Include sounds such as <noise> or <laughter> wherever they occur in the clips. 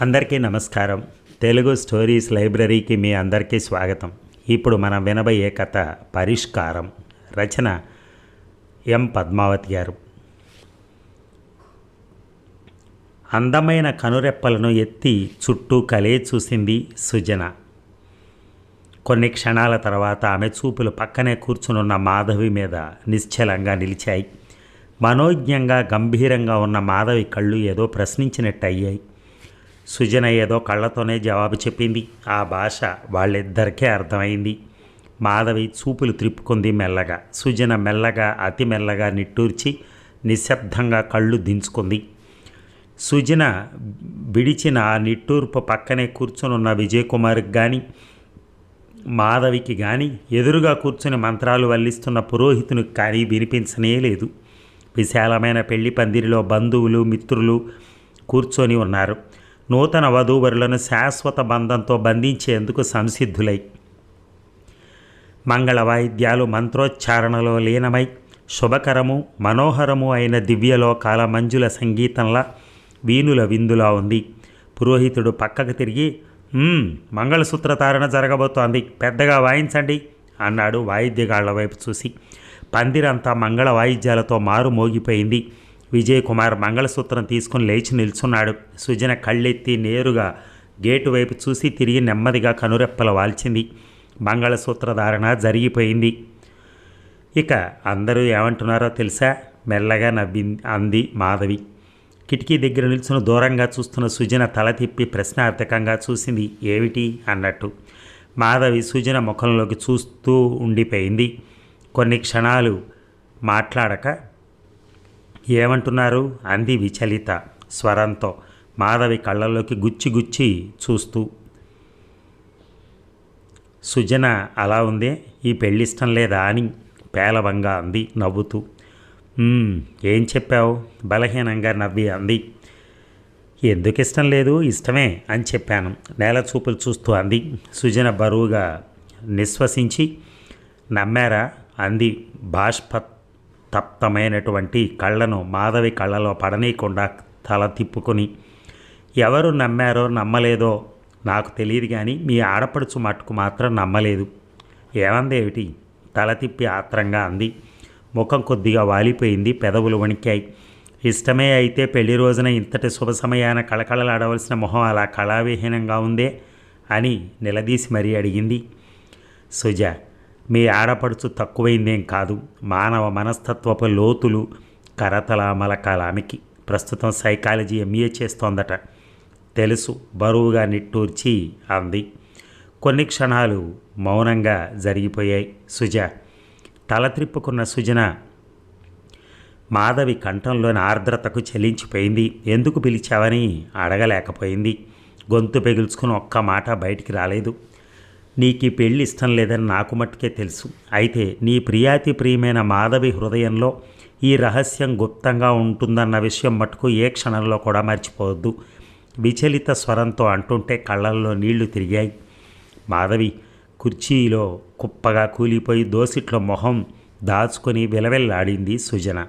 అందరికీ నమస్కారం. తెలుగు స్టోరీస్ లైబ్రరీకి మీ అందరికీ స్వాగతం. ఇప్పుడు మనం వినబోయే కథ పరిష్కారం. రచన ఎం. పద్మావతి గారు. అందమైన కనురెప్పలను ఎత్తి చుట్టూ కలే చూసింది సుజన. కొన్ని క్షణాల తర్వాత ఆమె చూపులు పక్కనే కూర్చునున్న మాధవి మీద నిశ్చలంగా నిలిచాయి. మనోజ్ఞంగా గంభీరంగా ఉన్న మాధవి కళ్ళు ఏదో ప్రశ్నించినట్టు అయ్యాయి సుజన ఏదో కళ్ళతోనే జవాబు చెప్పింది. ఆ భాష వాళ్ళిద్దరికీ అర్థమైంది. మాధవి చూపులు త్రిప్పుకుంది మెల్లగా. సుజన మెల్లగా అతి మెల్లగా నిట్టూర్చి నిశ్శబ్దంగా కళ్ళు దించుకుంది. సుజన విడిచిన ఆ నిట్టూర్పు పక్కనే కూర్చునున్న విజయ్ కుమార్కి కానీ మాధవికి కానీ ఎదురుగా కూర్చుని మంత్రాలు వల్లిస్తున్న పురోహితునికి కానీ వినిపించనే లేదు. విశాలమైన పెళ్ళి పందిరిలో బంధువులు మిత్రులు కూర్చొని ఉన్నారు. నూతన వధూవరులను శాశ్వత బంధంతో బంధించేందుకు సంసిద్ధులై. మంగళ వాయిద్యాలు మంత్రోచ్చారణలో లీనమై శుభకరము మనోహరము అయిన దివ్యలోకాల మంజుల సంగీతంలా వీణుల విందులా ఉంది. పురోహితుడు పక్కకు తిరిగి "మ్మ్, మంగళసూత్రధారణ జరగబోతోంది. పెద్దగా వాయించండి అన్నాడు వాయిద్యగాళ్ళ వైపు చూసి. పందిరంతా మంగళ వాయిద్యాలతో మారు మోగిపోయింది విజయ్ కుమార్ మంగళసూత్రం తీసుకుని లేచి నిల్చున్నాడు. సుజన కళ్ళెత్తి నేరుగా గేటు వైపు చూసి తిరిగి నెమ్మదిగా కనురెప్పల వాల్చింది. మంగళసూత్రధారణ జరిగిపోయింది. ఇక అందరూ ఏమంటున్నారో తెలుసా? మెల్లగా నవ్వి అంది మాధవి. కిటికీ దగ్గర నిల్చుని దూరంగా చూస్తున్న సుజన తల తిప్పి ప్రశ్నార్థకంగా చూసింది. ఏమిటి? అన్నట్టు. మాధవి సుజన ముఖంలోకి చూస్తూ ఉండిపోయింది. కొన్ని క్షణాలు మాట్లాడక ఏమంటున్నారు? అంది విచలిత స్వరంతో మాధవి కళ్ళల్లోకి గుచ్చి గుచ్చి చూస్తూ. సుజన అలా ఉందే? ఈ పెళ్ళిష్టం లేదా అని పేలవంగా అంది నవ్వుతూ. ఏం చెప్పావు? బలహీనంగా నవ్వి అంది. ఎందుకు ఇష్టం లేదు? ఇష్టమే అని చెప్పాను. నేల చూపులు చూస్తూ అంది. సుజన బరువుగా నిశ్వసించి నమ్మారా? అంది బాష్పత్ తప్తమైనటువంటి కళ్ళను మాధవి కళ్ళలో పడనీయకుండా తల తిప్పుకొని ఎవరు నమ్మారో నమ్మలేదో నాకు తెలియదు కానీ మీ ఆడపడుచు మట్టుకు మాత్రం నమ్మలేదు. ఏమందేమిటి? తల తిప్పి ఆత్రంగా అంది. ముఖం కొద్దిగా వాలిపోయింది పెదవులు వణికాయి. ఇష్టమే అయితే పెళ్ళి రోజున ఇంతటి శుభ సమయాన కళకళలాడవలసిన మొహం అలా కళావిహీనంగా ఉందే? అని నిలదీసి మరీ అడిగింది. సుజ మీ ఆడపడుచు తక్కువైందేం కాదు. మానవ మనస్తత్వపు లోతులు కరతల మలకాలామెకి ప్రస్తుతం సైకాలజీ ఎంఏ చేస్తోందట. తెలుసు బరువుగా నిట్టూర్చి అంది. కొన్ని క్షణాలు మౌనంగా జరిగిపోయాయి. సుజ తల త్రిప్పుకున్న సుజన మాధవి కంఠంలోని ఆర్ద్రతకు చెలించిపోయింది. ఎందుకు పిలిచావని అడగలేకపోయింది. గొంతు పెగుల్చుకుని ఒక్క మాట బయటికి రాలేదు. నీకు ఈ పెళ్ళి ఇష్టం లేదని నాకు మట్టుకే తెలుసు. అయితే నీ ప్రియాతి ప్రియమైన మాధవి హృదయంలో ఈ రహస్యం గుప్తంగా ఉంటుందన్న విషయం మటుకు ఏ క్షణంలో కూడా మర్చిపోవద్దు. విచలిత స్వరంతో అంటుంటే కళ్ళల్లో నీళ్ళు తిరిగాయి. మాధవి కుర్చీలో కుప్పగా కూలిపోయి దోసిట్లో మొహం దాచుకొని విలవెల్లాడింది సుజన.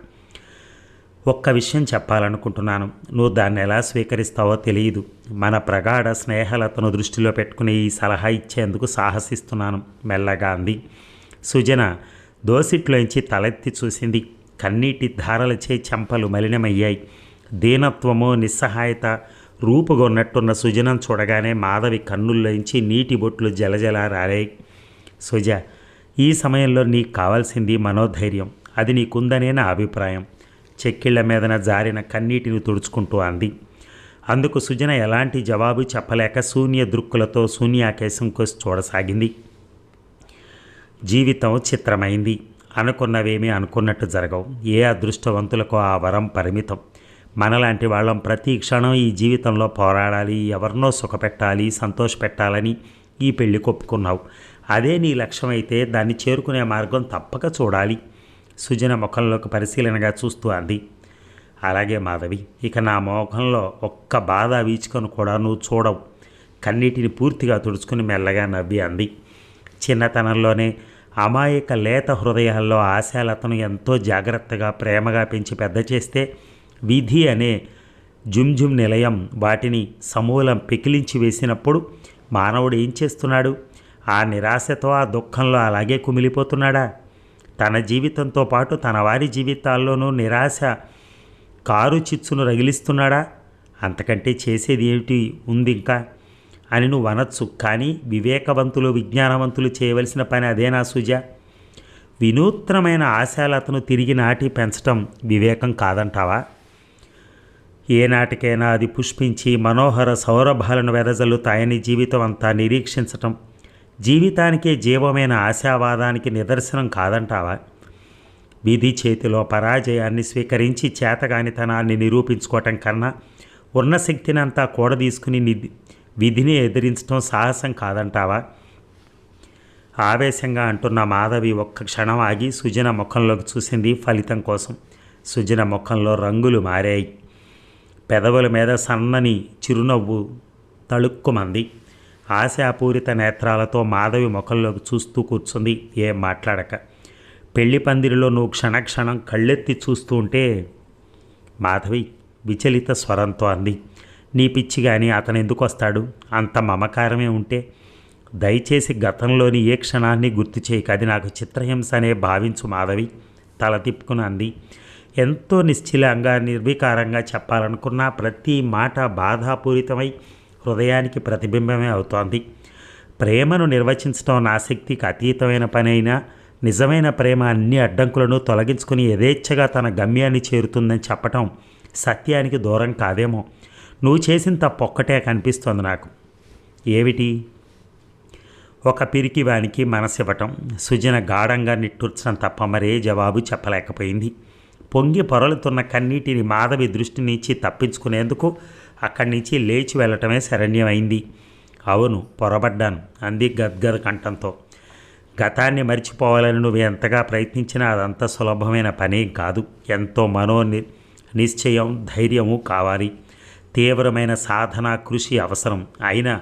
ఒక్క విషయం చెప్పాలనుకుంటున్నాను. నువ్వు దాన్ని ఎలా స్వీకరిస్తావో తెలియదు. మన ప్రగాఢ స్నేహలతను దృష్టిలో పెట్టుకుని ఈ సలహా ఇచ్చేందుకు సాహసిస్తున్నాను. మెల్లగా అంది. సుజన దోసిట్లోంచి తలెత్తి చూసింది. కన్నీటి ధారలచే చెంపలు మలినమయ్యాయి. దీనత్వము నిస్సహాయత రూపుగొన్నట్టున్న సుజనం చూడగానే మాధవి కన్నుల్లోంచి నీటి బొట్లు జలజల రారాయి సుజ ఈ సమయంలో నీకు కావాల్సింది మనోధైర్యం. అది నీకుందనే నా అభిప్రాయం. చెక్కిళ్ళ మీదన జారిన కన్నీటిని తుడుచుకుంటూ అంది. అందుకు సుజన ఎలాంటి జవాబు చెప్పలేక శూన్య దృక్కులతో శూన్యాకేశం కోసి చూడసాగింది. జీవితం చిత్రమైంది. అనుకున్నవేమీ అనుకున్నట్టు జరగవు. ఏ అదృష్టవంతులకు ఆ వరం పరిమితం. మనలాంటి వాళ్ళం ప్రతి క్షణం ఈ జీవితంలో పోరాడాలి ఎవరినో సుఖపెట్టాలి సంతోషపెట్టాలని ఈ పెళ్ళి కొప్పుకున్నావు. అదే నీ లక్ష్యమైతే దాన్ని చేరుకునే మార్గం తప్పక చూడాలి. సుజన ముఖంలోకి పరిశీలనగా చూస్తూ అంది. అలాగే మాధవి ఇక నా మోఖంలో ఒక్క బాధ వీచుకొని కూడా నువ్వు చూడవు. కన్నీటిని పూర్తిగా తుడుచుకుని మెల్లగా నవ్వి అంది. చిన్నతనంలోనే అమాయక లేత హృదయాల్లో ఆశాలతను ఎంతో జాగ్రత్తగా ప్రేమగా పెంచి పెద్ద చేస్తే విధి అనే జుమ్ నిలయం వాటిని సమూలం పెకిలించి వేసినప్పుడు మానవుడు ఏం చేస్తున్నాడు? ఆ నిరాశతో ఆ దుఃఖంలో అలాగే కుమిలిపోతున్నాడా? తన జీవితంతో పాటు తన వారి జీవితాల్లోనూ నిరాశ కారు చిచ్చును రగిలిస్తున్నాడా? అంతకంటే చేసేది ఏమిటి? ఉంది ఇంకా అని నువ్వు అనొచ్చు కానీ వివేకవంతులు విజ్ఞానవంతులు చేయవలసిన పని అదేనా సుజ? వినూత్నమైన ఆశాలతను తిరిగి నాటి పెంచటం వివేకం కాదంటావా? ఏనాటికైనా అది పుష్పించి మనోహర సౌరభాలను వెదజల్లుతాయని జీవితం అంతా నిరీక్షించటం జీవితానికే జీవమైన ఆశావాదానికి నిదర్శనం కాదంటావా? విధి చేతిలో పరాజయాన్ని స్వీకరించి చేతగానితనాన్ని నిరూపించుకోవటం కన్నా ఉన్న శక్తిని అంతా కూడదీసుకుని నిధి విధిని ఎదిరించడం సాహసం కాదంటావా? ఆవేశంగా అంటున్న మాధవి ఒక్క క్షణం ఆగి సుజన ముఖంలోకి చూసింది ఫలితం కోసం. సుజన ముఖంలో రంగులు మారాయి. పెదవుల మీద సన్నని చిరునవ్వు తళుక్కుమంది. ఆశాపూరిత నేత్రాలతో మాధవి ముఖంలోకి చూస్తూ కూర్చుంది. ఏం మాట్లాడక. పెళ్ళి పందిరిలో నువ్వు క్షణక్షణం కళ్ళెత్తి చూస్తూ ఉంటే మాధవి విచలిత స్వరంతో అంది. నీ పిచ్చి కానీ అతను ఎందుకు వస్తాడు అంత మమకారమే ఉంటే దయచేసి గతంలోని ఏ క్షణాన్ని గుర్తు చేయక. అది నాకు చిత్రహింస అనే భావించు మాధవి తల తిప్పుకుని అంది. ఎంతో నిశ్చలంగా నిర్వికారంగా చెప్పాలనుకున్న ప్రతి మాట బాధాపూరితమై హృదయానికి ప్రతిబింబమే అవుతోంది. ప్రేమను నిర్వచించడం నా శక్తికి అతీతమైన పని అయినా నిజమైన ప్రేమ అన్ని అడ్డంకులను తొలగించుకుని యథేచ్ఛగా తన గమ్యాన్ని చేరుతుందని చెప్పటం సత్యానికి దూరం కాదేమో. నువ్వు చేసిన తప్పొక్కటే కనిపిస్తోంది నాకు. ఏమిటి? ఒక పిరికి వానికి మనసివ్వటం. సుజన గాఢంగా నిట్టూర్చడం తప్ప మరే జవాబు చెప్పలేకపోయింది. పొంగి పొరలుతున్న కన్నీటిని మాధవి దృష్టి నుంచి తప్పించుకునేందుకు అక్కడి నుంచి లేచి వెళ్ళటమే శరణ్యమైంది. అవును పొరబడ్డాను. అంది గద్గద కంఠంతో. గతాన్ని మర్చిపోవాలని నువ్వు ఎంతగా ప్రయత్నించినా అదంత సులభమైన పని కాదు. ఎంతో మనో ని- నిశ్చయం ధైర్యము కావాలి. తీవ్రమైన సాధన కృషి అవసరం. అయినా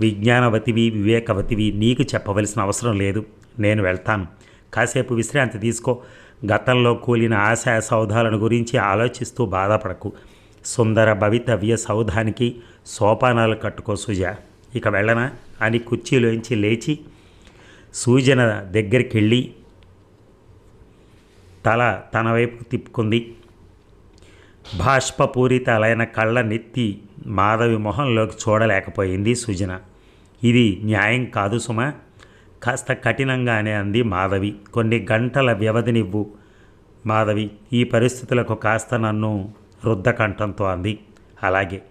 విజ్ఞానవతివి వివేకవతివి నీకు చెప్పవలసిన అవసరం లేదు. నేను వెళ్తాను. కాసేపు విశ్రాంతి తీసుకో. గతంలో కూలిన ఆశా సౌధాలను గురించి ఆలోచిస్తూ బాధపడకు. సుందర భవితవ్య సౌధానికి సోపానాలు కట్టుకో సుజ. ఇక వెళ్ళనా? అని కుర్చీలోంచి లేచి సూజన దగ్గరికి వెళ్ళి తల తన వైపు తిప్పుకుంది. బాష్పపూరితాలైన కళ్ళ నెత్తి మాధవి మొహంలోకి చూడలేకపోయింది సుజన. ఇది న్యాయం కాదు సుమ. కాస్త కఠినంగానే అంది మాధవి. కొన్ని గంటల వ్యవధినివ్వు మాధవి. ఈ పరిస్థితులకు కాస్త నన్ను రుద్ధకంఠంతో అంది. అలాగే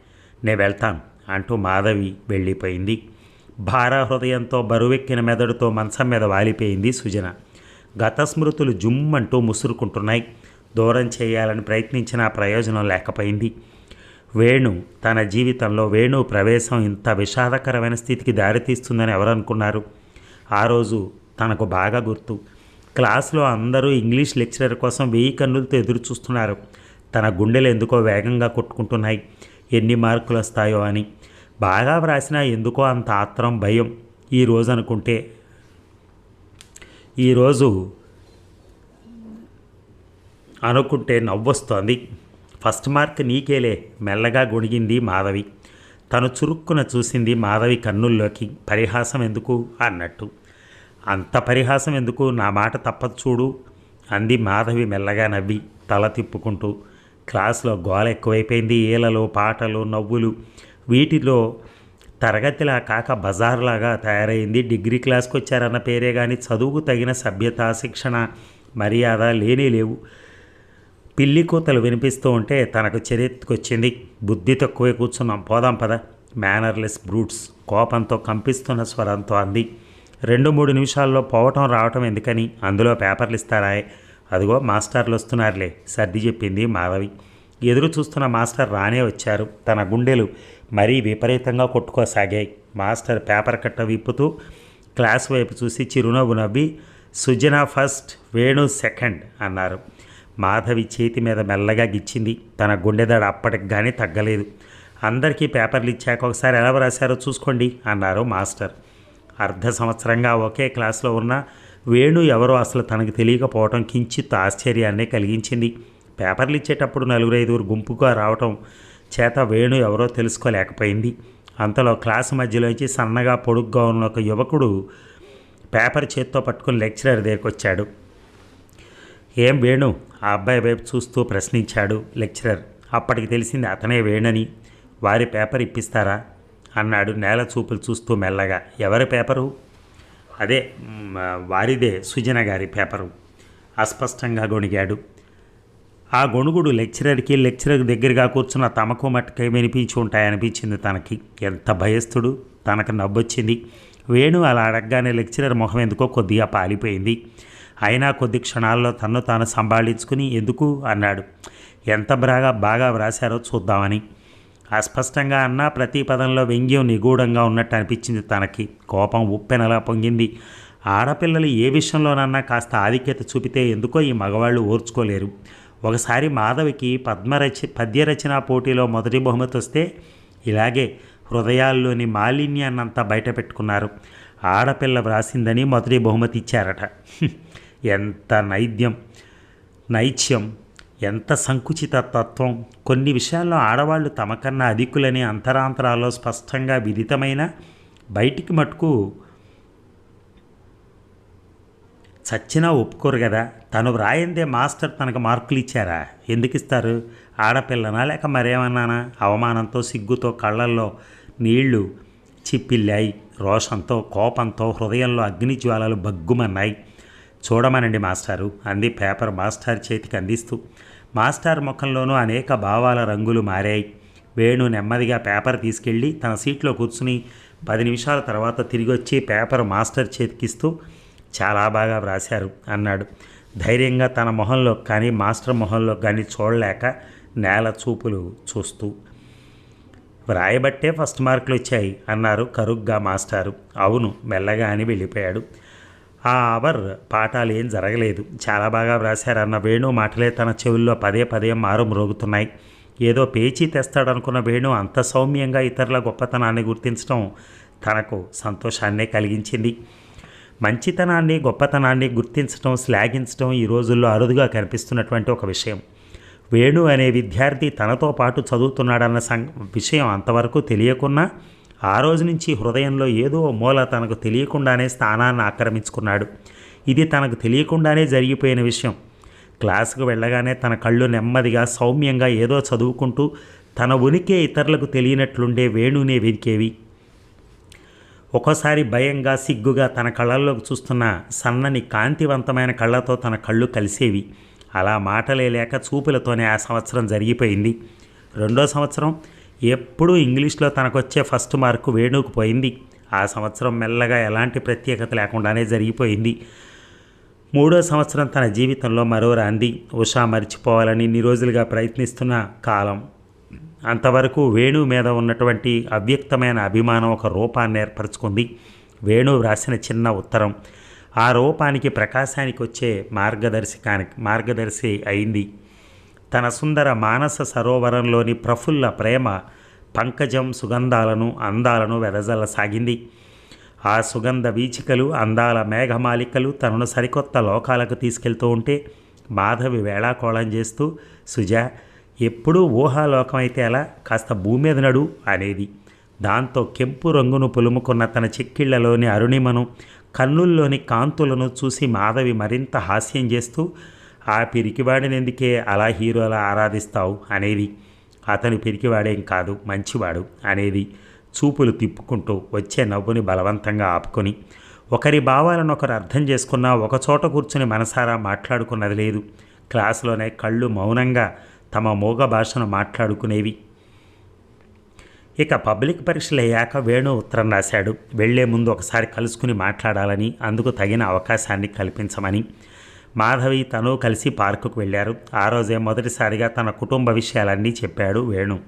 నేను వెళ్తాను అంటూ మాధవి వెళ్ళిపోయింది. భార హృదయంతో బరువెక్కిన మెదడుతో మంచం మీద వాలిపోయింది సుజన. గత స్మృతులు జుమ్మంటూ ముసురుకుంటున్నాయి. దూరం చేయాలని ప్రయత్నించినా ప్రయోజనం లేకపోయింది. వేణు తన జీవితంలో వేణు ప్రవేశం ఇంత విషాదకరమైన స్థితికి దారితీస్తుందని ఎవరనుకున్నారు? ఆ రోజు తనకు బాగా గుర్తు. క్లాస్లో అందరూ ఇంగ్లీష్ లెక్చరర్ కోసం వెయ్యి కన్నులతో ఎదురు చూస్తున్నారు తన గుండెలు ఎందుకో వేగంగా కొట్టుకుంటున్నాయి. ఎన్ని మార్కులు వస్తాయో అని. బాగా వ్రాసినా ఎందుకో అంత ఆత్రం భయం. ఈ రోజు అనుకుంటే. ఈరోజు అనుకుంటే నవ్వొస్తోంది. First mark నీకేలే. మెల్లగా గొణిగింది మాధవి. తను చురుక్కున చూసింది మాధవి కన్నుల్లోకి. పరిహాసం ఎందుకు అన్నట్టు. అంత పరిహాసం ఎందుకు? నా మాట తప్పదు చూడు. అంది మాధవి మెల్లగా నవ్వి తల తిప్పుకుంటూ. క్లాస్లో గోల ఎక్కువైపోయింది ఈలలు పాటలు నవ్వులు. వీటిలో తరగతిలా కాక బజార్లాగా తయారైంది. డిగ్రీ క్లాస్కి వచ్చారన్న పేరే కానీ చదువుకు తగిన సభ్యత శిక్షణ మర్యాద లేనే లేవు. పిల్లి కూతలు వినిపిస్తూ ఉంటే తనకు చరిత్రకొచ్చింది బుద్ధి తక్కువే కూర్చున్నాం పోదాం పద. మేనర్లెస్ బ్రూట్స్ కోపంతో కంపిస్తున్న స్వరంతో అంది. రెండు మూడు నిమిషాల్లో పోవటం రావటం ఎందుకని? అందులో పేపర్లు ఇస్తారాయే అదిగో మాస్టర్లు వస్తున్నారులే సర్ది చెప్పింది మాధవి. ఎదురు చూస్తున్న మాస్టర్ రానే వచ్చారు. తన గుండెలు మరీ విపరీతంగా కొట్టుకోసాగాయి. మాస్టర్ పేపర్ కట్ట విప్పుతూ క్లాస్ వైపు చూసి చిరునవ్వు నవ్వి సుజన ఫస్ట్ వేణు సెకండ్ అన్నారు. మాధవి చేతి మీద మెల్లగా గిచ్చింది. తన గుండెదడ అప్పటికి కానీ తగ్గలేదు. అందరికీ పేపర్లు ఇచ్చాక ఒకసారి ఎలా రాశారో చూసుకోండి అన్నారు మాస్టర్. అర్ధ సంవత్సరంగా ఒకే క్లాస్లో ఉన్న వేణు ఎవరో అసలు తనకు తెలియకపోవటం కించిత్ ఆశ్చర్యాన్నే కలిగించింది. పేపర్లు ఇచ్చేటప్పుడు నలుగురు ఐదుగురు గుంపుగా రావటం చేత వేణు ఎవరో తెలుసుకోలేకపోయింది. అంతలో క్లాసు మధ్యలోంచి సన్నగా పొడుగ్గా ఉన్న ఒక యువకుడు పేపర్ చేత్తో పట్టుకుని లెక్చరర్ దగ్గరికి వచ్చాడు ఏం వేణు? ఆ అబ్బాయి వైపు చూస్తూ ప్రశ్నించాడు లెక్చరర్. అప్పటికి తెలిసింది అతనే వేణని. వారి పేపర్ ఇప్పిస్తారా? అన్నాడు నేల చూపులు చూస్తూ మెల్లగా. ఎవరి పేపరు? అదే వారిదే సుజన గారి పేపరు. అస్పష్టంగా గొణిగాడు. ఆ గొణుగుడు లెక్చరర్కి లెక్చరర్ దగ్గరగా కూర్చున్న తమకు మట్టుకై వినిపించి ఉంటాయనిపించింది తనకి. ఎంత భయస్థుడు తనకు నవ్వొచ్చింది. వేణు అలా అడగగానే లెక్చరర్ మొహం ఎందుకో కొద్దిగా పాలిపోయింది. అయినా కొద్ది క్షణాల్లో తన్ను తాను సంభాళించుకుని ఎందుకు? అన్నాడు. ఎంత బాగా బాగా వ్రాశారో చూద్దామని. అస్పష్టంగా అన్నా ప్రతి పదంలో వ్యంగ్యం నిగూఢంగా ఉన్నట్టు అనిపించింది తనకి. కోపం ఉప్పెనలా పొంగింది. ఆడపిల్లలు ఏ విషయంలోనన్నా కాస్త ఆధిక్యత చూపితే ఎందుకో ఈ మగవాళ్ళు ఓర్చుకోలేరు ఒకసారి మాధవికి పద్మరచ పద్యరచన పోటీలో మొదటి బహుమతి వస్తే ఇలాగే హృదయాల్లోని మాలిన్యాన్నంతా బయట పెట్టుకున్నారు. ఆడపిల్ల వ్రాసిందని మొదటి బహుమతి ఇచ్చారట. ఎంత నైద్యం నైత్యం ఎంత సంకుచిత తత్వం? కొన్ని విషయాల్లో ఆడవాళ్ళు తమకన్నా అధికులని అంతరాంతరాల్లో స్పష్టంగా విదితమైన బయటికి మటుకు చచ్చినా ఒప్పుకోరు కదా తను వ్రాయిందే మాస్టర్ తనకు మార్కులు ఇచ్చారా? ఎందుకు ఇస్తారు? ఆడపిల్లనా లేక మరేమన్నానా? అవమానంతో సిగ్గుతో కళ్ళల్లో నీళ్ళు చిప్పిల్లాయి రోషంతో కోపంతో హృదయంలో అగ్ని జ్వాలలు బగ్గుమన్నాయి. చూడమనండి మాస్టారు అంది పేపర్ మాస్టర్ చేతికి అందిస్తూ. మాస్టర్ ముఖంలోనూ అనేక భావాల రంగులు మారాయి. వేణు నెమ్మదిగా పేపర్ తీసుకెళ్ళి తన సీట్లో కూర్చుని పది నిమిషాల తర్వాత తిరిగి వచ్చి పేపర్ మాస్టర్ చేతికిస్తూ చాలా బాగా వ్రాశారు అన్నాడు. ధైర్యంగా తన మొహంలో కానీ మాస్టర్ మొహంలో కానీ చూడలేక నేల చూపులు చూస్తూ వ్రాయబట్టే ఫస్ట్ మార్కులు వచ్చాయి అన్నారు కరుగ్గా మాస్టారు. అవును మెల్లగా అని వెళ్ళిపోయాడు. ఆ అవర్ పాఠాలు ఏం జరగలేదు. చాలా బాగా వ్రాశారన్న వేణు మాటలే తన చెవుల్లో పదే పదే మారు మ్రోగుతున్నాయి. ఏదో పేచీ తెస్తాడనుకున్న వేణు అంత సౌమ్యంగా ఇతరుల గొప్పతనాన్ని గుర్తించడం తనకు సంతోషాన్నే కలిగించింది. మంచితనాన్ని గొప్పతనాన్ని గుర్తించడం శ్లాఘించడం ఈ రోజుల్లో అరుదుగా కనిపిస్తున్నటువంటి ఒక విషయం. వేణు అనే విద్యార్థి తనతో పాటు చదువుతున్నాడన్న సం విషయం అంతవరకు తెలియకున్నా ఆ రోజు నుంచి హృదయంలో ఏదో మూల తనకు తెలియకుండానే స్థానాన్ని ఆక్రమించుకున్నాడు. ఇది తనకు తెలియకుండానే జరిగిపోయిన విషయం. క్లాసుకు వెళ్ళగానే తన కళ్ళు నెమ్మదిగా సౌమ్యంగా ఏదో చదువుకుంటూ తన ఉనికి ఇతరులకు తెలియనట్లుండే వేణునే వెదికేవి ఒక్కోసారి భయంగా సిగ్గుగా తన కళ్ళల్లోకి చూస్తున్న సన్నని కాంతివంతమైన కళ్ళతో తన కళ్ళు కలిసేవి. అలా మాటలే లేక చూపులతోనే ఆ సంవత్సరం జరిగిపోయింది. రెండో సంవత్సరం ఎప్పుడూ ఇంగ్లీష్లో తనకొచ్చే ఫస్ట్ మార్కు వేణుకు పోయింది. ఆ సంవత్సరం మెల్లగా ఎలాంటి ప్రత్యేకత లేకుండానే జరిగిపోయింది. మూడో సంవత్సరం తన జీవితంలో మరో రాంది. ఉషా మర్చిపోవాలని ఇన్ని రోజులుగా ప్రయత్నిస్తున్న కాలం. అంతవరకు వేణు మీద ఉన్నటువంటి అవ్యక్తమైన అభిమానం ఒక రూపాన్ని ఏర్పరచుకుంది. వేణు వ్రాసిన చిన్న ఉత్తరం ఆ రూపానికి ప్రకాశానికి వచ్చే మార్గదర్శకానికి మార్గదర్శి అయింది. తన సుందర మానస సరోవరంలోని ప్రఫుల్ల ప్రేమ పంకజం సుగంధాలను అందాలను వెదజల్లసాగింది. ఆ సుగంధ వీచికలు అందాల మేఘమాలికలు తనను సరికొత్త లోకాలకు తీసుకెళ్తూ ఉంటే మాధవి వేళాకోళం చేస్తూ సుజా ఎప్పుడూ ఊహాలోకం అయితే ఎలా కాస్త భూమి మీద నడు అనేది. దాంతో కెంపు రంగును పులుముకున్న తన చిక్కిళ్ళలోని అరుణిమను కన్నుల్లోని కాంతులను చూసి మాధవి మరింత హాస్యం చేస్తూ ఆ పిరికివాడినెందుకే అలా హీరోలా ఆరాధిస్తావు అనేది? అతను పిరికివాడేం కాదు మంచివాడు అనేది చూపులు తిప్పుకుంటూ వచ్చే నవ్వుని బలవంతంగా ఆపుకొని ఒకరి భావాలను ఒకరు అర్థం చేసుకున్నా ఒక చోట కూర్చుని మనసారా మాట్లాడుకున్నది లేదు. క్లాసులోనే కళ్ళు మౌనంగా తమ మూగ భాషను మాట్లాడుకునేవి. ఇక పబ్లిక్ పరీక్షలు అయ్యాక వేణు ఉత్తరం రాశాడు. వెళ్ళే ముందు ఒకసారి కలుసుకుని మాట్లాడాలని అందుకు తగిన అవకాశాన్ని కల్పించమని. మాధవి తను కలిసి పార్కుకు వెళ్ళారు. ఆ రోజే మొదటిసారిగా తన కుటుంబ విషయాలన్నీ చెప్పాడు వేణు.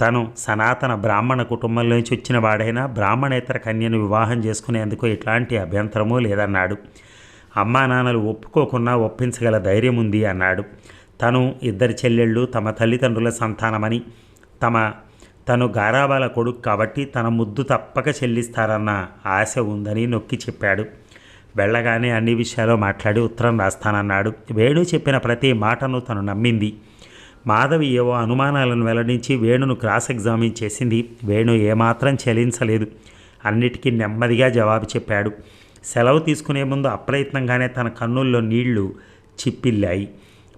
తను సనాతన బ్రాహ్మణ కుటుంబంలోంచి వచ్చిన వాడైనా బ్రాహ్మణేతర కన్యను వివాహం చేసుకునేందుకు ఎట్లాంటి అభ్యంతరమూ లేదన్నాడు. అమ్మా నాన్నలు ఒప్పుకోకున్నా ఒప్పించగల ధైర్యం ఉంది అన్నాడు. తను ఇద్దరి చెల్లెళ్ళు తమ తల్లిదండ్రుల సంతానమని తమ తను గారాబాల కొడుకు కాబట్టి తన ముద్దు తప్పక చెల్లిస్తారన్న ఆశ ఉందని నొక్కి చెప్పాడు. వెళ్ళగానే అన్ని విషయాలు మాట్లాడి ఉత్తరం రాస్తానన్నాడు. వేణు చెప్పిన ప్రతి మాటను తను నమ్మింది. మాధవి ఏవో అనుమానాలను వెల్లడించి వేణును క్రాస్ ఎగ్జామిన్ చేసింది. వేణు ఏమాత్రం చలించలేదు. అన్నిటికీ నెమ్మదిగా జవాబు చెప్పాడు. సెలవు తీసుకునే ముందు అప్రయత్నంగానే తన కన్నుల్లో నీళ్ళు చిప్పిల్లాయి.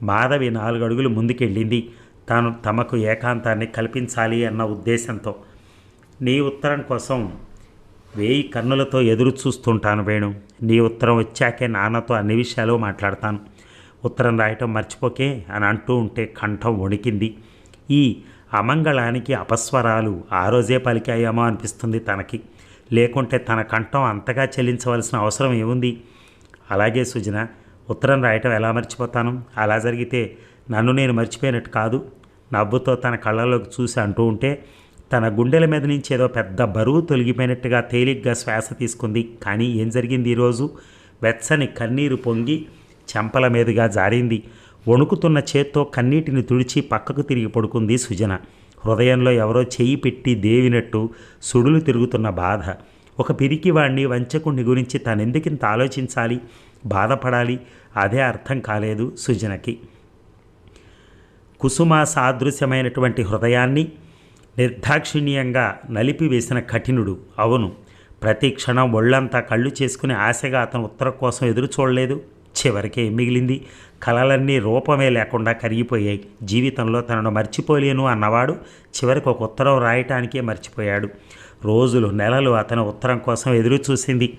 మాధవి నాలుగు అడుగులు ముందుకెళ్ళింది. తాను తమకు ఏకాంతాన్ని కల్పించాలి అన్న ఉద్దేశంతో. నీ ఉత్తరం కోసం వేయి కన్నులతో ఎదురు చూస్తుంటాను వేణు. నీ ఉత్తరం వచ్చాకే నాన్నతో అన్ని విషయాలు మాట్లాడతాను. ఉత్తరం రాయటం మర్చిపోకే అని అంటూ ఉంటే కంఠం వణికింది. ఈ అమంగళానికి అపస్వరాలు ఆ రోజే పలికాయేమో అనిపిస్తుంది తనకి. లేకుంటే తన కంఠం అంతగా చెల్లించవలసిన అవసరం ఏముంది? అలాగే సుజన ఉత్తరం రాయటం ఎలా మర్చిపోతాను? అలా జరిగితే నన్ను నేను మర్చిపోయినట్టు కాదు. నవ్వుతో తన కళ్ళలోకి చూసి అంటూ ఉంటే తన గుండెల మీద నుంచి ఏదో పెద్ద బరువు తొలగిపోయినట్టుగా తేలిగ్గా శ్వాస తీసుకుంది. కానీ ఏం జరిగింది ఈరోజు వెచ్చని కన్నీరు పొంగి చెంపల మీదుగా జారింది. వణుకుతున్న చేత్తో కన్నీటిని తుడిచి పక్కకు తిరిగి పడుకుంది సుజన. హృదయంలో ఎవరో చెయ్యి పెట్టి దేవినట్టు సుడులు తిరుగుతున్న బాధ. ఒక పిరికివాణ్ణి వంచకుణ్ణి గురించి తనెందుకింత ఆలోచించాలి? బాధపడాలి? అదే అర్థం కాలేదు సుజనకి. కుసుమ సాదృశ్యమైనటువంటి హృదయాన్ని నిర్దాక్షిణ్యంగా నలిపివేసిన కఠినుడు అవును. ప్రతి క్షణం ఒళ్ళంతా కళ్ళు చేసుకుని ఆశగా అతను ఉత్తరం కోసం ఎదురు చూడలేదు. చివరికి మిగిలింది? కలలన్నీ రూపమే లేకుండా కరిగిపోయాయి. జీవితంలో తనను మర్చిపోలేను అన్నవాడు చివరికి ఒక ఉత్తరం రాయటానికే మర్చిపోయాడు. రోజులు నెలలు అతని ఉత్తరం కోసం ఎదురు చూసింది.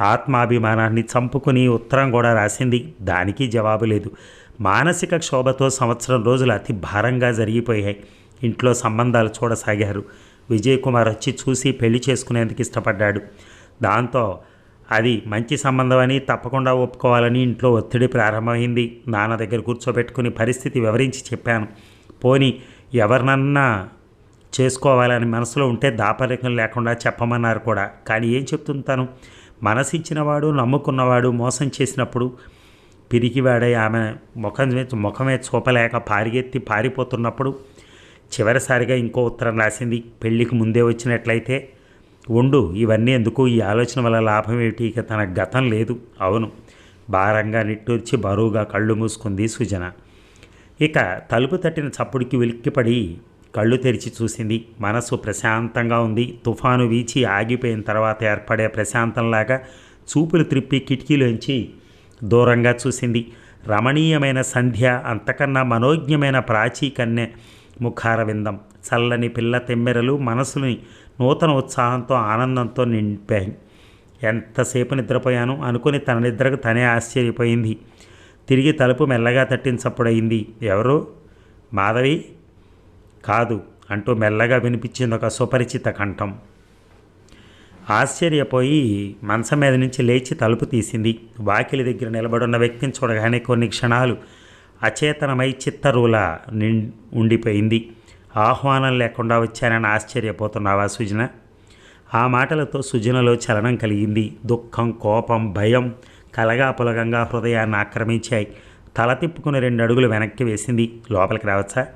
ఆత్మాభిమానాన్ని చంపుకుని ఉత్తరం కూడా రాసింది. దానికి జవాబు లేదు. మానసిక క్షోభతో సంవత్సరం రోజులు అతి భారంగా జరిగిపోయాయి. ఇంట్లో సంబంధాలు చూడసాగారు. విజయ్ కుమార్ వచ్చి చూసి పెళ్ళి చేసుకునేందుకు ఇష్టపడ్డాడు. దాంతో అది మంచి సంబంధం అని తప్పకుండా ఒప్పుకోవాలని ఇంట్లో ఒత్తిడి ప్రారంభమైంది. నాన్న దగ్గర కూర్చోబెట్టుకుని పరిస్థితి వివరించి చెప్పాను. పోని ఎవరినన్నా చేసుకోవాలని మనసులో ఉంటే దాపరికం లేకుండా చెప్పమన్నారు కూడా. కానీ ఏం చెప్తుంటాను మనసిచ్చినవాడు నమ్ముకున్నవాడు మోసం చేసినప్పుడు పిరికివాడై ఆమె ముఖం మీద- ముఖమే చూపలేక పారిగెత్తి పారిపోతున్నప్పుడు చివరిసారిగా ఇంకో ఉత్తరం రాసింది. పెళ్ళికి ముందే వచ్చినట్లయితే ఉండు ఇవన్నీ ఎందుకు? ఈ ఆలోచన వల్ల లాభం ఏమిటి? ఇక తన గతం లేదు. అవును. భారంగా నిట్టూర్చి బరువుగా కళ్ళు మూసుకుంది సుజన. ఇక తలుపు తట్టిన చప్పుడుకి వెలిక్కిపడి కళ్ళు తెరిచి చూసింది. మనసు ప్రశాంతంగా ఉంది. తుఫాను వీచి ఆగిపోయిన తర్వాత ఏర్పడే ప్రశాంతంలాగా చూపులు త్రిప్పి కిటికీలోంచి దూరంగా చూసింది. రమణీయమైన సంధ్య అంతకన్నా మనోజ్ఞమైన ప్రాచీ కన్నె ముఖారవిందం. చల్లని పిల్ల తెమ్మెరలు మనసుని నూతన ఉత్సాహంతో ఆనందంతో నింపాయి. ఎంతసేపు నిద్రపోయాను అనుకుని తన నిద్రకు తనే ఆశ్చర్యపోయింది. తిరిగి తలుపు మెల్లగా తట్టించప్పుడయింది. ఎవరు? మాధవి? కాదు అంటూ మెల్లగా వినిపించింది ఒక సుపరిచిత కంఠం. ఆశ్చర్యపోయి మంచం మీద నుంచి లేచి తలుపు తీసింది. వాకిలి దగ్గర నిలబడున్న వ్యక్తిని చూడగానే కొన్ని క్షణాలు అచేతనమై చిత్తరూల నిం ఉండిపోయింది. ఆహ్వానం లేకుండా వచ్చానని ఆశ్చర్యపోతున్నావా సుజన? ఆ మాటలతో సుజనలో చలనం కలిగింది. దుఃఖం కోపం భయం కలగాపులగంగా హృదయాన్ని ఆక్రమించాయి. తల తిప్పుకుని రెండు అడుగులు వెనక్కి వేసింది. లోపలికి రావచ్చా?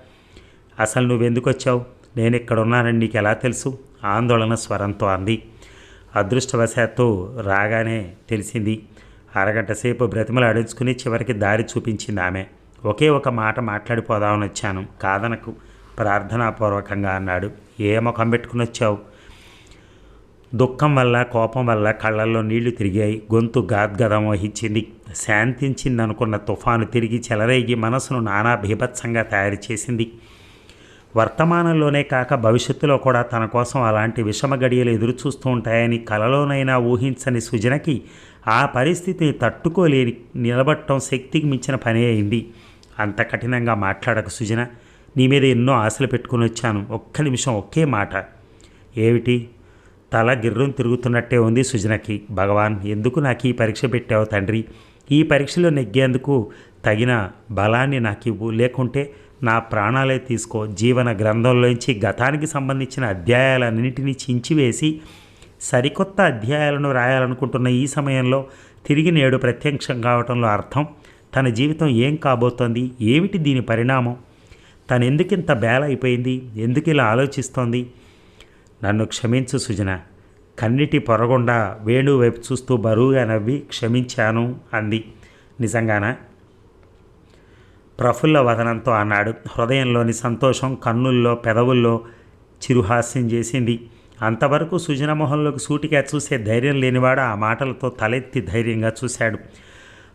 అసలు నువ్వెందుకు వచ్చావు నేను ఇక్కడున్నానని నీకు ఎలా తెలుసు? ఆందోళన స్వరంతో అంది. అదృష్టవశాత్తు రాగానే తెలిసింది. అరగంట సేపు బ్రతిమలు అడుచుకుని చివరికి దారి చూపించింది ఆమె. ఒకే ఒక మాట మాట్లాడిపోదామని వచ్చాను. కాదనకు ప్రార్థనాపూర్వకంగా అన్నాడు. ఏ ముఖం పెట్టుకుని వచ్చావు? దుఃఖం వల్ల కోపం వల్ల కళ్ళల్లో నీళ్ళు తిరిగాయి. గొంతు గాద్గదం వహించింది శాంతించింది అనుకున్న తుఫాను తిరిగి చెలరేగి మనసును నానా భీభత్సంగా తయారు చేసింది. వర్తమానంలోనే కాక భవిష్యత్తులో కూడా తన కోసం అలాంటి విషమ గడియలు ఎదురు చూస్తూ ఉంటాయని కలలోనైనా ఊహించని సుజనకి ఆ పరిస్థితిని తట్టుకోలేని నిలబట్టడం శక్తికి మించిన పని అయింది. అంత కఠినంగా మాట్లాడక సుజన. నీ మీద ఎన్నో ఆశలు పెట్టుకుని వచ్చాను. ఒక్క నిమిషం ఒకే మాట. ఏమిటి? తల గిర్రం తిరుగుతున్నట్టే ఉంది సుజనకి. భగవాన్ ఎందుకు నాకు ఈ పరీక్ష పెట్టావు తండ్రి? ఈ పరీక్షలో నెగ్గేందుకు తగిన బలాన్ని నాకు ఇవ్వు. లేకుంటే నా ప్రాణాలే తీసుకో. జీవన గ్రంథంలోంచి గతానికి సంబంధించిన అధ్యాయాలన్నింటినీ చించివేసి సరికొత్త అధ్యాయాలను రాయాలనుకుంటున్న ఈ సమయంలో తిరిగి నేడు ప్రత్యక్షం కావటంలో అర్థం తన జీవితం ఏం కాబోతోంది? ఏమిటి దీని పరిణామం? తను ఎందుకింత బేల అయిపోయింది ఎందుకు ఇలా ఆలోచిస్తోంది? నన్ను క్షమించు సుజన. కన్నిటి పొరగుండా వేణు వైపు చూస్తూ బరువుగా నవ్వి క్షమించాను అంది. నిజంగానా? ప్రఫుల్ల వదనంతో అన్నాడు. హృదయంలోని సంతోషం కన్నుల్లో పెదవుల్లో చిరుహాస్యం చేసింది. అంతవరకు సుజన మొహంలోకి సూటిగా చూసే ధైర్యం లేనివాడు ఆ మాటలతో తలెత్తి ధైర్యంగా చూశాడు.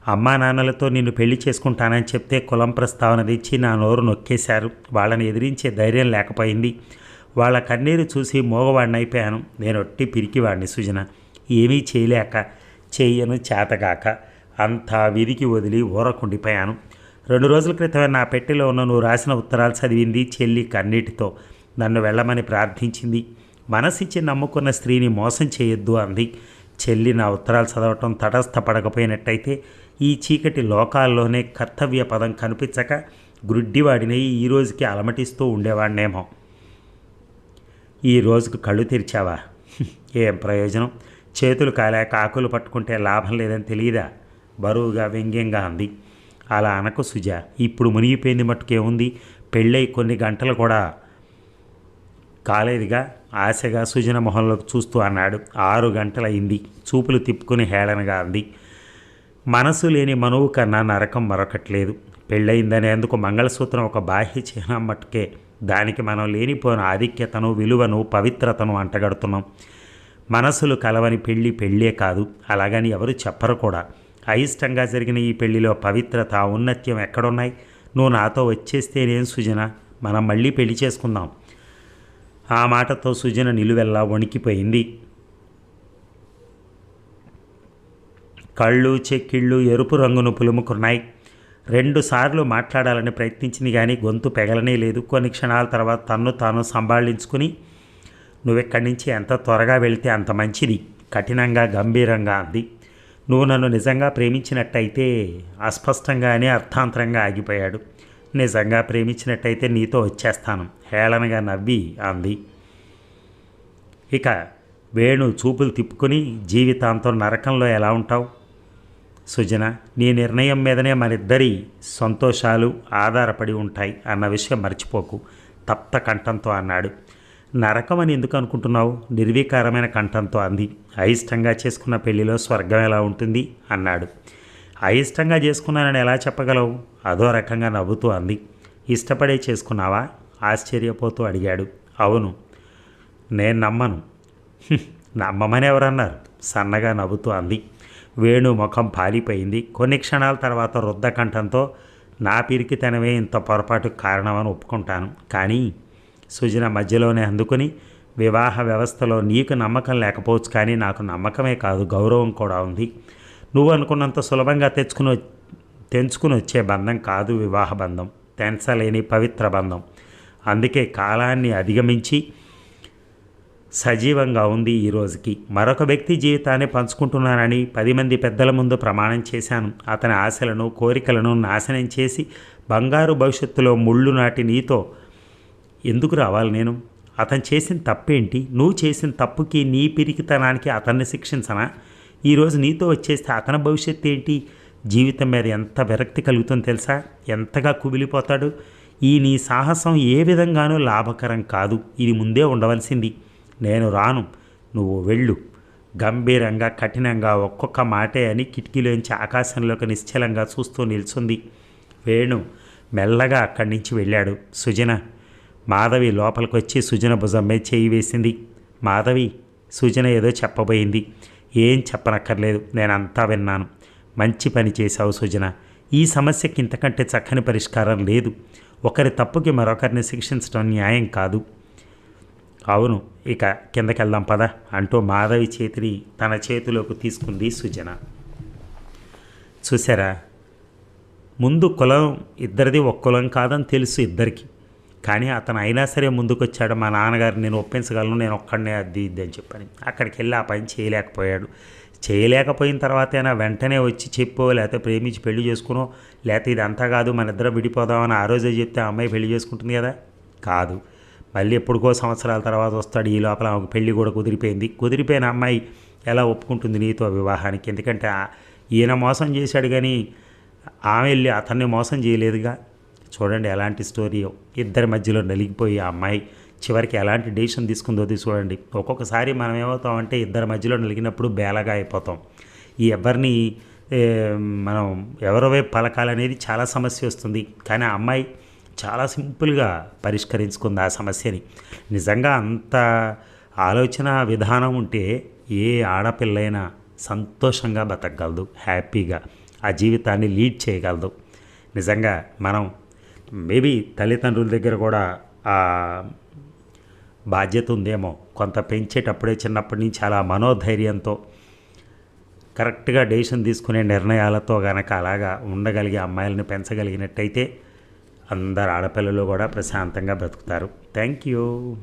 అమ్మా నాన్నలతో నిన్ను పెళ్ళి చేసుకుంటానని చెప్తే కులం ప్రస్తావన తెచ్చి నా నోరు నొక్కేశారు. వాళ్ళని ఎదిరించే ధైర్యం లేకపోయింది. వాళ్ళ కన్నీరు చూసి మోగవాడిని అయిపోయాను. నేను ఒట్టి పిరికివాడిని సుజన. ఏమీ చేయలేక చేయను చేతగాక అంతా విధికి వదిలి ఊరకుండిపోయాను. రెండు రోజుల క్రితమే నా పెట్టెలో ఉన్న నువ్వు రాసిన ఉత్తరాలు చదివింది చెల్లి కన్నీటితో. నన్ను వెళ్ళమని ప్రార్థించింది. మనసిచ్చి నమ్ముకున్న స్త్రీని మోసం చేయొద్దు అంది. చెల్లి నా ఉత్తరాలు చదవటం తటస్థపడకపోయినట్టయితే ఈ చీకటి లోకాల్లోనే కర్తవ్య పదం కనిపించక గ్రుడ్డివాడిని ఈ రోజుకి అలమటిస్తూ ఉండేవాడినేమో. ఈ రోజుకు కళ్ళు తెరిచావా? <laughs> ఏం ప్రయోజనం? చేతులు కాలేక ఆకులు పట్టుకుంటే లాభం లేదని తెలియదా? బరువుగా వ్యంగ్యంగా అంది. అలా అనకు సుజ. ఇప్పుడు మునిగిపోయింది మట్టుకేముంది పెళ్ళై కొన్ని గంటలు కూడా కాలేదుగా. ఆశగా సుజన మొహంలోకి చూస్తూ అన్నాడు. ఆరు గంటలయింది. చూపులు తిప్పుకుని హేళనగా అంది. మనసు లేని మనువు కన్నా నరకం మరొకట్లేదు పెళ్ళయిందనేందుకు మంగళసూత్రం ఒక బాహ్య చిహ్నం మట్టుకే దానికి మనం లేనిపోయిన ఆధిక్యతను విలువను పవిత్రతను అంటగడుతున్నాం. మనసులు కలవని పెళ్ళి పెళ్ళే కాదు. అలాగని ఎవరు చెప్పరు కూడా. అయిష్టంగా జరిగిన ఈ పెళ్ళిలో పవిత్రత ఔన్నత్యం ఎక్కడున్నాయి? నువ్వు నాతో వచ్చేస్తేనేం సుజన? మనం మళ్ళీ పెళ్ళి చేసుకుందాం. ఆ మాటతో సుజన నిలువెల్లా వణికిపోయింది. కళ్ళు చెక్కిళ్ళు ఎరుపు రంగును పులుముకున్నాయి రెండుసార్లు మాట్లాడాలని ప్రయత్నించింది కానీ గొంతు పెగలనే లేదు. కొన్ని క్షణాల తర్వాత తన్ను తాను సంభాళించుకుని నువ్వెక్కడి నుంచి ఎంత త్వరగా వెళితే అంత మంచిది. కఠినంగా గంభీరంగా అంది. నువ్వు నన్ను నిజంగా ప్రేమించినట్టయితే అస్పష్టంగానే అర్థాంతరంగా ఆగిపోయాడు. నిజంగా ప్రేమించినట్టయితే నీతో వచ్చేస్తాను. హేళనగా నవ్వి అంది. ఇక వేణు చూపులు తిప్పుకుని జీవితాంతం నరకంలో ఎలా ఉంటావు? సుజన నీ నిర్ణయం మీదనే మనిద్దరి సంతోషాలు ఆధారపడి ఉంటాయి అన్న విషయం మర్చిపోకు. తప్త కంఠంతో అన్నాడు. నరకం అని ఎందుకు అనుకుంటున్నావు? నిర్వీకారమైన కంఠంతో అంది. అయిష్టంగా చేసుకున్న పెళ్ళిలో స్వర్గం ఎలా ఉంటుంది? అన్నాడు. అయిష్టంగా చేసుకున్నానని ఎలా చెప్పగలవు? అదో రకంగా నవ్వుతూ అంది. ఇష్టపడే చేసుకున్నావా? ఆశ్చర్యపోతూ అడిగాడు. అవును. నేను నమ్మను. నమ్మమని ఎవరన్నారు? సన్నగా నవ్వుతూ అంది. వేణు ముఖం పాలిపోయింది. కొన్ని క్షణాల తర్వాత రుద్దకంఠంతో నా పిరికితనమే ఇంత పొరపాటు కారణమని ఒప్పుకుంటాను. కానీ సుజన మధ్యలోనే అందుకుని వివాహ వ్యవస్థలో నీకు నమ్మకం లేకపోవచ్చు కానీ నాకు నమ్మకమే కాదు గౌరవం కూడా ఉంది. నువ్వు అనుకున్నంత సులభంగా తెచ్చుకుని వ- తెంచుకుని వచ్చే బంధం కాదు వివాహ బంధం. తెంచలేని పవిత్ర బంధం. అందుకే కాలాన్ని అధిగమించి సజీవంగా ఉంది ఈ రోజుకి. మరొక వ్యక్తి జీవితాన్ని పంచుకుంటున్నానని పది మంది పెద్దల ముందు ప్రమాణం చేశాను. అతని ఆశలను కోరికలను నాశనం చేసి బంగారు భవిష్యత్తులో ముళ్ళు నాటి నీతో ఎందుకు రావాలి నేను? అతను చేసిన తప్పేంటి? నువ్వు చేసిన తప్పుకి నీ పిరికితనానికి అతన్ని శిక్షించనా? ఈరోజు నీతో వచ్చేస్తే అతని భవిష్యత్తు ఏంటి? జీవితం మీద ఎంత విరక్తి కలుగుతుందో తెలుసా? ఎంతగా కుమిలిపోతాడు? ఈ నీ సాహసం ఏ విధంగానూ లాభకరం కాదు. ఇది ముందే ఉండవలసింది. నేను రాను నువ్వు వెళ్ళు. గంభీరంగా కఠినంగా ఒక్కొక్క మాటే అని కిటికీలోంచి ఆకాశంలోకి నిశ్చలంగా చూస్తూ నిల్చుంది. వేణు మెల్లగా అక్కడి నుంచి వెళ్ళాడు. సుజన మాధవి లోపలికి వచ్చి సుజన భుజం మీద చేయి వేసింది. మాధవి సుజన ఏదో చెప్పబోయింది. ఏం చెప్పనక్కర్లేదు నేనంతా విన్నాను. మంచి పని చేశావు సుజన. ఈ సమస్యకి ఇంతకంటే చక్కని పరిష్కారం లేదు. ఒకరి తప్పుకి మరొకరిని శిక్షించడం న్యాయం కాదు. అవును ఇక కిందకెళ్దాం పద అంటూ మాధవి చేతిని తన చేతిలోకి తీసుకుంది సుజన. చూసారా ముందు కులం ఇద్దరిది ఒక కులం కాదని తెలుసు ఇద్దరికి. కానీ అతను అయినా సరే ముందుకొచ్చాడు మా నాన్నగారు నేను ఒప్పించగలను నేను ఒక్కడనే అది ఇది అని చెప్పని. అక్కడికి వెళ్ళి ఆ పని చేయలేకపోయాడు. చేయలేకపోయిన తర్వాత అయినా వెంటనే వచ్చి చెప్పో లేకపోతే ప్రేమించి పెళ్ళి చేసుకునో లేకపోతే ఇదంతా అంతా కాదు మన ఇద్దరం విడిపోదామని ఆ రోజే చెప్తే అమ్మాయి పెళ్ళి చేసుకుంటుంది కదా? కాదు. మళ్ళీ ఎప్పుడుకో సంవత్సరాల తర్వాత వస్తాడు ఈ లోపల ఆమెకు పెళ్ళి కూడా కుదిరిపోయింది. కుదిరిపోయిన అమ్మాయి ఎలా ఒప్పుకుంటుంది నీతో వివాహానికి? ఎందుకంటే ఈయన మోసం చేశాడు కానీ ఆమె వెళ్ళి అతన్ని మోసం చేయలేదుగా. చూడండి ఎలాంటి స్టోరీయో ఇద్దరి మధ్యలో నలిగిపోయి ఆ అమ్మాయి చివరికి ఎలాంటి డెసిషన్ తీసుకుందో అది చూడండి. ఒక్కొక్కసారి మనం ఏమవుతామంటే ఇద్దరి మధ్యలో నలిగినప్పుడు బేలగా అయిపోతాం. ఈ ఎవరిని మనం ఎవరి వైపు పలకాలనేది చాలా సమస్య వస్తుంది. కానీ ఆ అమ్మాయి చాలా సింపుల్గా పరిష్కరించుకుంది ఆ సమస్యని. నిజంగా అంత ఆలోచన విధానం ఉంటే ఏ ఆడపిల్లైనా సంతోషంగా బతకగలదు హ్యాపీగా ఆ జీవితాన్ని లీడ్ చేయగలదు. నిజంగా మనం మేబీ తల్లిదండ్రుల దగ్గర కూడా ఆ బాధ్యత ఉందేమో. కొంత పెంచేటప్పుడే చిన్నప్పటి నుంచి చాలా మనోధైర్యంతో కరెక్ట్గా డెసిషన్ తీసుకునే నిర్ణయాలతో గనక అలాగా ఉండగలిగే అమ్మాయిలను పెంచగలిగినట్టయితే అందరు ఆడపిల్లలు కూడా ప్రశాంతంగా బ్రతుకుతారు. Thank you.